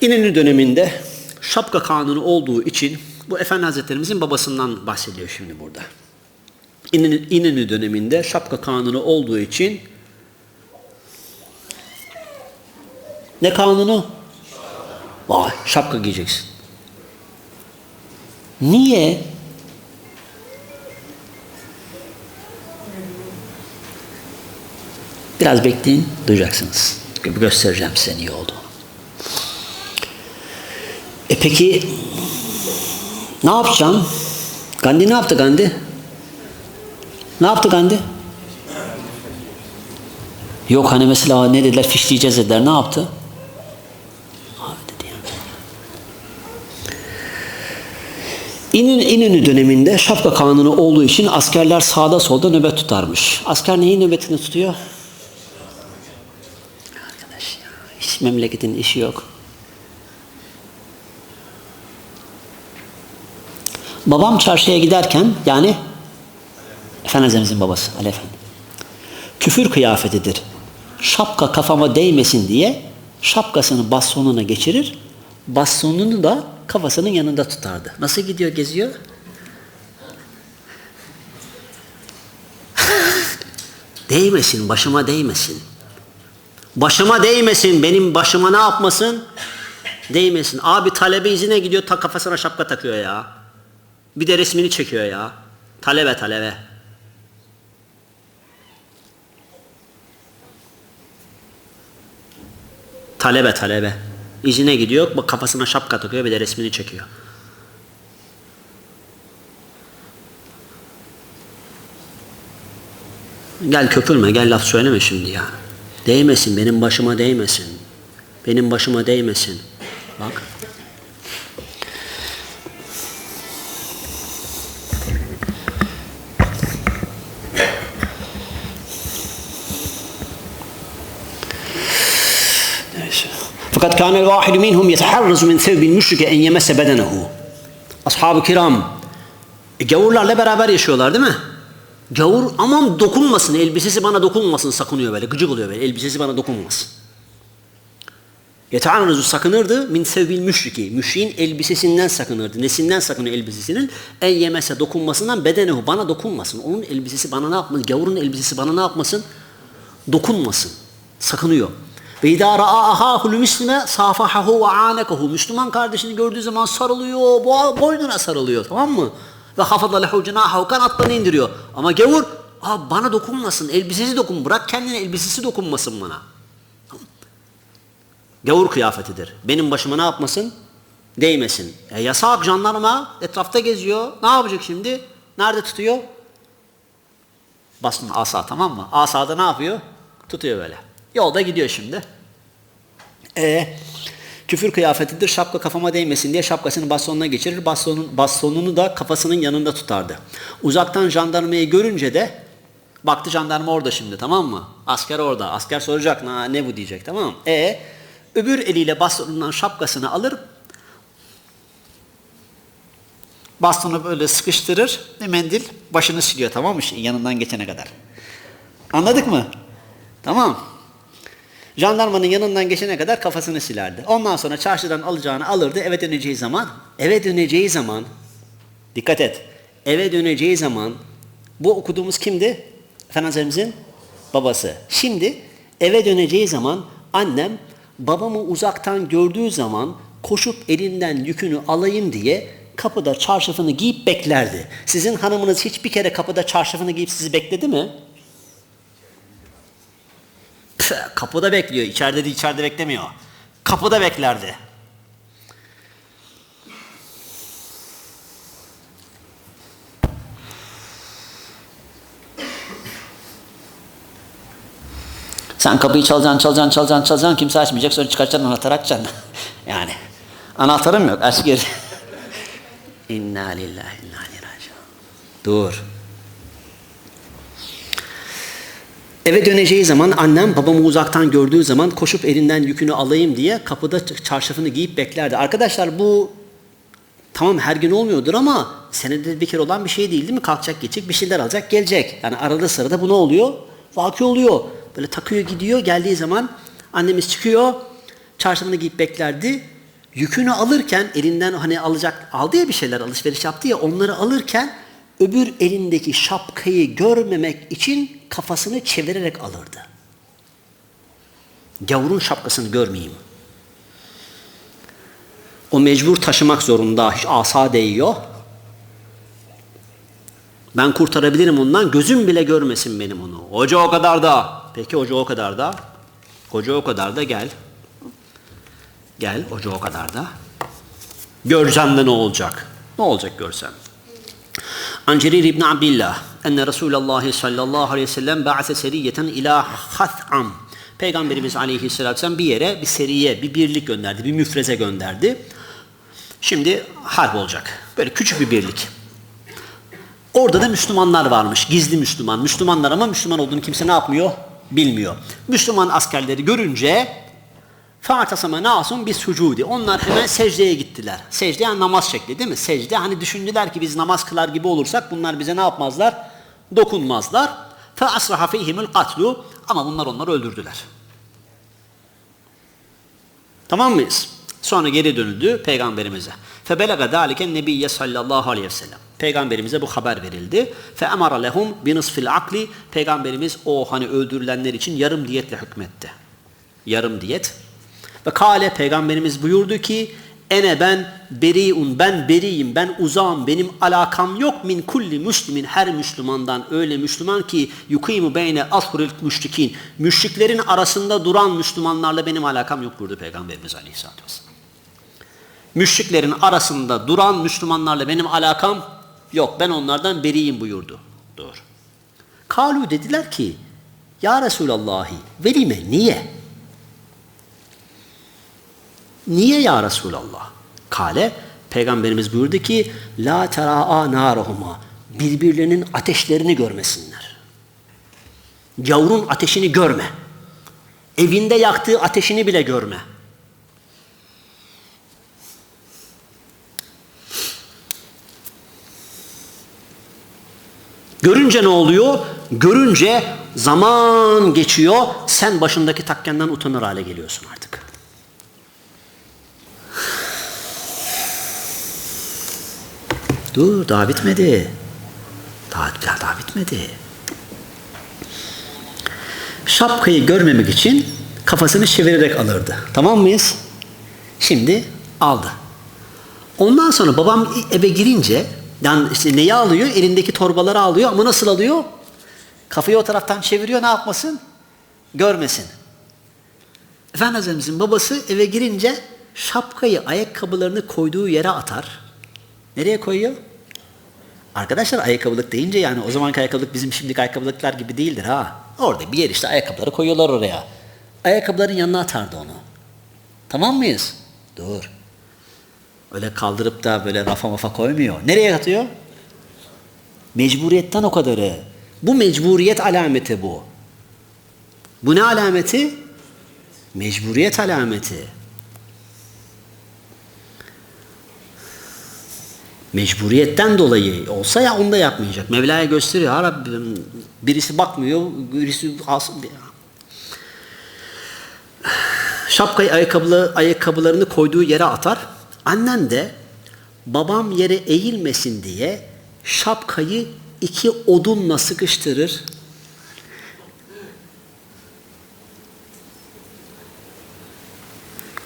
İnönü döneminde şapka kanunu olduğu için bu Efendi Hazretlerimizin babasından bahsediyor şimdi burada. İnönü, İnönü döneminde şapka kanunu olduğu için ne kanunu? Vay şapka giyeceksin. Niye? Biraz bekleyin, duyacaksınız. Göstereceğim size niye olduğunu. E peki ne yapacaksın? Gandhi ne yaptı Gandhi? Ne yaptı Gandhi? Yok hani mesela ne dediler fişleyeceğiz dediler. Ne yaptı? İnönü, İnönü döneminde şapka kanunu olduğu için askerler sağda solda nöbet tutarmış. Asker neyin nöbetini tutuyor? Arkadaş ya hiç memleketin işi yok. Babam çarşıya giderken yani Efendimizin babası Ali Efendi. Küfür kıyafetidir. Şapka kafama değmesin diye şapkasını bastonuna geçirir. Bastonunu da kafasının yanında tutardı. Nasıl gidiyor geziyor? değmesin, başıma değmesin. Başıma değmesin, benim başıma ne yapmasın? Değmesin. Abi talebe izine gidiyor, ta kafasına şapka takıyor ya. Bir de resmini çekiyor ya. Talebe talebe. Talebe talebe. İzine gidiyor, kafasına şapka takıyor bir de resmini çekiyor. Gel köpürme, gel laf söyleme şimdi ya. Değmesin, benim başıma değmesin. Benim başıma değmesin. Bak. Fakat kânel vâhidu minhum yeteharrazu min sevbil müşrike en yemesse bedenehu. Ashab-ı kiram e, gavurlarla beraber yaşıyorlar değil mi? Gavur aman dokunmasın, elbisesi bana dokunmasın sakınıyor böyle, gıcık oluyor böyle, elbisesi bana dokunmasın. Yeteharrazu sakınırdı min sevbil müşriki. Müşriğin elbisesinden sakınırdı. Nesinden sakınıyor elbisesinin? En yemese dokunmasından bedenehu. Bana dokunmasın. Onun elbisesi bana ne yapmasın? Gavurun elbisesi bana ne yapmasın? Dokunmasın. Sakınıyor. Ve idâ ra'a ahâhul müslime safahahu ve ânekahu. Müslüman kardeşini gördüğü zaman sarılıyor, bo- boynuna sarılıyor tamam mı? Ve hafada lehu cenâhahu kanatlarını indiriyor. Ama gavur Aa, bana dokunmasın, elbisesi dokun, bırak kendine elbisesi dokunmasın bana. Gavur kıyafetidir. Benim başıma ne yapmasın? Değmesin. E, yasak jandarma etrafta geziyor. Ne yapacak şimdi? Nerede tutuyor? Basın asa tamam mı? Asada ne yapıyor? Tutuyor böyle. Yolda gidiyor şimdi. E küfür kıyafetidir. Şapka kafama değmesin diye şapkasını bastonuna geçirir. Bastonun, bastonunu da kafasının yanında tutardı. Uzaktan jandarmayı görünce de baktı jandarma orada şimdi tamam mı? Asker orada. Asker soracak ne, bu diyecek tamam mı? E öbür eliyle bastonundan şapkasını alır bastonu böyle sıkıştırır ve mendil başını siliyor tamam mı? Yanından geçene kadar. Anladık mı? Tamam. Jandarmanın yanından geçene kadar kafasını silerdi. Ondan sonra çarşıdan alacağını alırdı. Eve döneceği zaman, eve döneceği zaman, dikkat et, eve döneceği zaman, bu okuduğumuz kimdi? Efendimizin babası. Şimdi eve döneceği zaman annem babamı uzaktan gördüğü zaman koşup elinden yükünü alayım diye kapıda çarşafını giyip beklerdi. Sizin hanımınız hiçbir kere kapıda çarşafını giyip sizi bekledi mi? Kapıda bekliyor. İçeride de içeride beklemiyor. Kapıda beklerdi. Sen kapıyı çalacaksın, çalacaksın, çalacaksın, çalacaksın. Kimse açmayacak. Sonra çıkartacaksın anahtarı açacaksın. yani anahtarım yok. Aç geri. İnna lillahi inna ileyhi. Dur. Eve döneceği zaman annem babamı uzaktan gördüğü zaman koşup elinden yükünü alayım diye kapıda çarşafını giyip beklerdi. Arkadaşlar bu tamam her gün olmuyordur ama senede bir kere olan bir şey değil değil mi? Kalkacak gidecek bir şeyler alacak gelecek. Yani arada sırada bu ne oluyor? Vaki oluyor. Böyle takıyor gidiyor. Geldiği zaman annemiz çıkıyor. Çarşafını giyip beklerdi. Yükünü alırken elinden hani alacak aldı ya bir şeyler alışveriş yaptı ya onları alırken öbür elindeki şapkayı görmemek için kafasını çevirerek alırdı. Gavurun şapkasını görmeyeyim. O mecbur taşımak zorunda. Hiç asa değiyor. Ben kurtarabilirim ondan. Gözüm bile görmesin benim onu. Hoca o kadar da. Peki hoca o kadar da. Hoca o kadar da gel. Gel hoca o kadar da. Görsen de ne olacak? Ne olacak görsen? An Cerir İbni Abdillah enne Resulullah sallallahu aleyhi ve sellem ba'ase seriyeten ila hath'am. Peygamberimiz aleyhisselatü vesselam bir yere bir seriye, bir birlik gönderdi, bir müfreze gönderdi. Şimdi harp olacak. Böyle küçük bir birlik. Orada da Müslümanlar varmış. Gizli Müslüman. Müslümanlar ama Müslüman olduğunu kimse ne yapmıyor? Bilmiyor. Müslüman askerleri görünce Fa'tasama nasun bir sucudi. Onlar hemen secdeye gittiler. Secde yani namaz şekli değil mi? Secde hani düşündüler ki biz namaz kılar gibi olursak bunlar bize ne yapmazlar? Dokunmazlar. Fe asraha fihimul katlu. Ama bunlar onları öldürdüler. Tamam mıyız? Sonra geri dönüldü peygamberimize. Fe belaga daliken nebiyye sallallahu aleyhi ve sellem. Peygamberimize bu haber verildi. Fe emara lehum binisfil akli. Peygamberimiz o hani öldürülenler için yarım diyetle hükmetti. Yarım diyet ve kale peygamberimiz buyurdu ki ene ben beriun ben beriyim ben uzağım benim alakam yok min kulli müslimin her Müslümandan öyle Müslüman ki yukimu beyne ashuril müşrikin müşriklerin arasında duran Müslümanlarla benim alakam yok buyurdu peygamberimiz aleyhissalatü vesselam. Müşriklerin arasında duran Müslümanlarla benim alakam yok ben onlardan beriyim buyurdu. Doğru. Kalu dediler ki ya Resulallahi velime niye? Niye ya Resulallah? Kale Peygamberimiz buyurdu ki La tera'a narahuma birbirlerinin ateşlerini görmesinler. Gavurun ateşini görme. Evinde yaktığı ateşini bile görme. Görünce ne oluyor? Görünce zaman geçiyor. Sen başındaki takkenden utanır hale geliyorsun artık. Dur daha bitmedi. Daha, daha, daha bitmedi. Şapkayı görmemek için kafasını çevirerek alırdı. Tamam mıyız? Şimdi aldı. Ondan sonra babam eve girince yani işte neyi alıyor? Elindeki torbaları alıyor ama nasıl alıyor? Kafayı o taraftan çeviriyor ne yapmasın? Görmesin. Efendimizin babası eve girince şapkayı ayakkabılarını koyduğu yere atar. Nereye koyuyor? Arkadaşlar ayakkabılık deyince yani o zamanki ayakkabılık bizim şimdiki ayakkabılıklar gibi değildir ha. Orada bir yer işte ayakkabıları koyuyorlar oraya. Ayakkabıların yanına atardı onu. Tamam mıyız? Dur. Öyle kaldırıp da böyle rafa mafa koymuyor. Nereye atıyor? Mecburiyetten o kadarı. Bu mecburiyet alameti bu. Bu ne alameti? Mecburiyet alameti. Mecburiyetten dolayı olsa ya onu da yapmayacak. Mevla'ya gösteriyor. Rabbim birisi bakmıyor, birisi. Şapkayı ayakkabılı, ayakkabılarını koyduğu yere atar. Annen de babam yere eğilmesin diye şapkayı iki odunla sıkıştırır.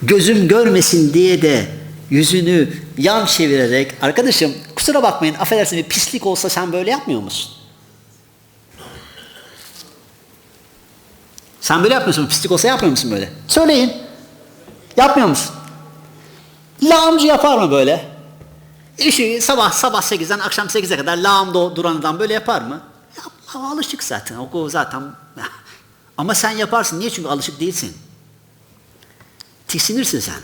Gözüm görmesin diye de yüzünü yan çevirerek arkadaşım kusura bakmayın affedersin bir pislik olsa sen böyle yapmıyor musun? Sen böyle yapmıyorsun pislik olsa yapmıyor musun böyle? Söyleyin. Yapmıyor musun? Lağımcı yapar mı böyle? İşi sabah sabah 8'den akşam 8'e kadar lağımda duran adam böyle yapar mı? Yapma alışık zaten. O zaten ama sen yaparsın. Niye? Çünkü alışık değilsin. Tiksinirsin sen.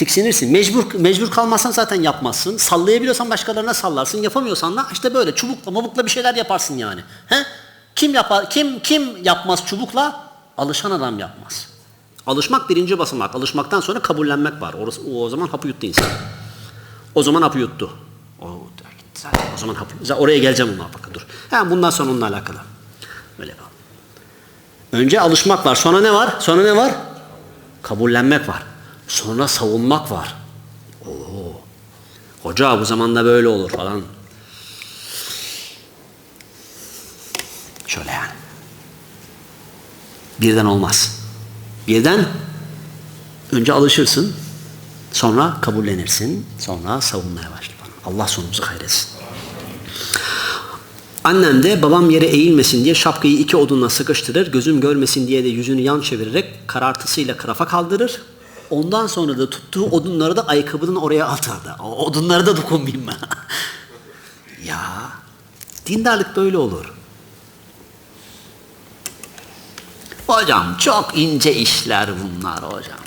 Tiksinirsin. Mecbur mecbur kalmazsan zaten yapmazsın. Sallayabiliyorsan başkalarına sallarsın. Yapamıyorsan da işte böyle çubukla mabukla bir şeyler yaparsın yani. He? Kim yapar? Kim kim yapmaz çubukla? Alışan adam yapmaz. Alışmak birinci basamak. Alışmaktan sonra kabullenmek var. O, o zaman hapı yuttu insan. O zaman hapı yuttu. O, o zaman hapı, oraya geleceğim ona bak dur. Hemen bundan sonra onunla alakalı. Öyle kal. Önce alışmak var. Sonra ne var? Sonra ne var? Kabullenmek var. Sonra savunmak var. Oo. Hoca bu zamanda böyle olur falan. Şöyle yani. Birden olmaz. Birden önce alışırsın, sonra kabullenirsin, sonra savunmaya başlar. Allah sonumuzu hayretsin. Annem de babam yere eğilmesin diye şapkayı iki odunla sıkıştırır, gözüm görmesin diye de yüzünü yan çevirerek karartısıyla karafa kaldırır. Ondan sonra da tuttuğu odunları da ayakkabının oraya atardı. O odunlara da dokunmayayım ben. ya dindarlık böyle olur. Hocam çok ince işler bunlar hocam.